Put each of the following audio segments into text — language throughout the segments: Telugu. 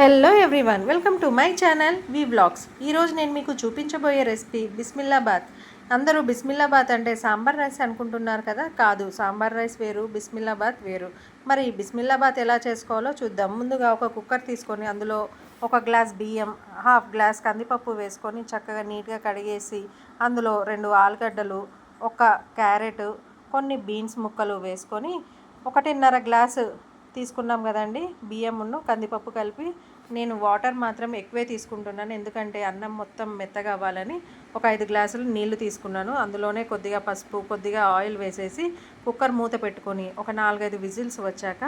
Hello everyone welcome to my channel V blogs ఈరోజు నేను మీకు చూపించబోయే రెసిపీ బిస్మిల్లాబాద్ అందరూ బిస్మిల్లాబాద్ అంటే సాంబార్ రైస్ అనుకుంటున్నారు కదా? కాదు సాంబార్ రైస్ వేరు బిస్మిల్లాబాద్ వేరు. మరి ఈ బిస్మిల్లాబాద్ ఎలా చేసుకోవాలో చూద్దాం. ముందుగా ఒక కుక్కర్ తీసుకొని అందులో ఒక గ్లాస్ బియ్యం హాఫ్ గ్లాస్ కందిపప్పు వేసుకొని చక్కగా నీట్గా కడిగేసి అందులో రెండు ఆలుగడ్డలు ఒక క్యారెట్ కొన్ని బీన్స్ ముక్కలు వేసుకొని ఒకటిన్నర గ్లాసు తీసుకున్నాం కదండి బియ్యమును కందిపప్పు కలిపి. నేను వాటర్ మాత్రం ఎక్కువే తీసుకుంటున్నాను ఎందుకంటే అన్నం మొత్తం మెత్తగా అవ్వాలని. ఒక ఐదు గ్లాసులు నీళ్ళు తీసుకున్నాను అందులోనే కొద్దిగా పసుపు కొద్దిగా ఆయిల్ వేసేసి కుక్కర్ మూత పెట్టుకొని ఒక నాలుగైదు విజిల్స్ వచ్చాక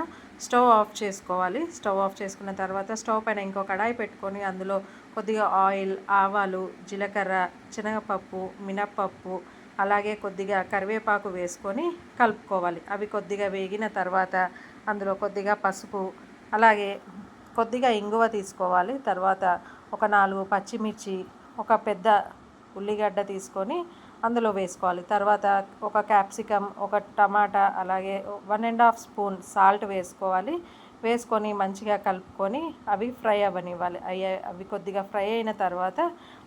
స్టవ్ ఆఫ్ చేసుకోవాలి. స్టవ్ ఆఫ్ చేసుకున్న తర్వాత స్టవ్ పైన ఇంకో కడాయి పెట్టుకొని అందులో కొద్దిగా ఆయిల్ ఆవాలు జీలకర్ర శనగపప్పు మినప్పప్పు అలాగే కొద్దిగా కరివేపాకు వేసుకొని కలుపుకోవాలి. అవి కొద్దిగా వేగిన తర్వాత అందులో కొద్దిగా పసుపు అలాగే కొద్దిగా ఇంగువ తీసుకోవాలి. తర్వాత ఒక నాలుగు పచ్చిమిర్చి ఒక పెద్ద ఉల్లిగడ్డ తీసుకొని అందులో వేసుకోవాలి. తర్వాత ఒక క్యాప్సికమ్ ఒక టమాటా అలాగే one and half spoon salt వేసుకోవాలి. వేసుకొని మంచిగా కలుపుకొని అవి ఫ్రై అవ్వనివ్వాలి. అయ్యే అవి కొద్దిగా ఫ్రై అయిన తర్వాత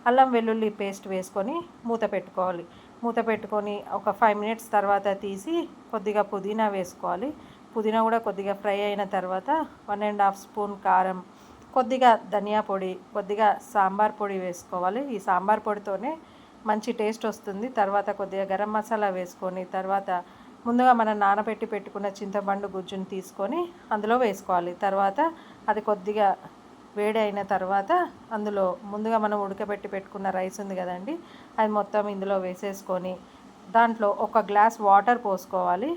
అల్లం వెల్లుల్లి పేస్ట్ వేసుకొని మూత పెట్టుకోవాలి. మూత పెట్టుకొని ఒక ఫైవ్ మినిట్స్ తర్వాత తీసి కొద్దిగా పుదీనా వేసుకోవాలి. పుదీనా కూడా కొద్దిగా ఫ్రై అయిన తర్వాత వన్ అండ్ హాఫ్ స్పూన్ కారం కొద్దిగా ధనియా పొడి కొద్దిగా సాంబార్ పొడి వేసుకోవాలి. ఈ సాంబార్ పొడితోనే మంచి టేస్ట్ వస్తుంది. తర్వాత కొద్దిగా గరం మసాలా వేసుకొని తర్వాత ముందుగా మనం నానబెట్టి పెట్టుకున్న చింతపండు గుజ్జుని తీసుకొని అందులో వేసుకోవాలి. తర్వాత అది కొద్దిగా వేడి అయిన తర్వాత అందులో ముందుగా మనం ఉడకబెట్టి పెట్టుకున్న రైస్ ఉంది కదండి అది మొత్తం ఇందులో వేసేసుకొని దాంట్లో ఒక గ్లాస్ వాటర్ పోసుకోవాలి.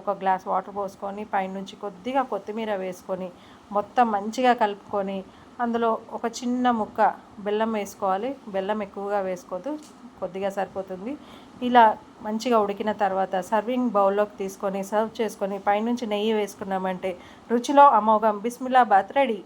ఒక గ్లాస్ వాటర్ పోసుకొని పైనుంచి కొద్దిగా కొత్తిమీర వేసుకొని మొత్తం మంచిగా కలుపుకొని అందులో ఒక చిన్న ముక్క బెల్లం వేసుకోవాలి. బెల్లం ఎక్కువగా వేసుకోదు కొద్దిగా సరిపోతుంది. ఇలా మంచిగా ఉడికిన తర్వాత సర్వింగ్ బౌల్లోకి తీసుకొని సర్వ్ చేసుకొని పైనుంచి నెయ్యి వేసుకున్నామంటే రుచిలో అమోఘం. బిస్మిల్లాబాద్ రెడీ.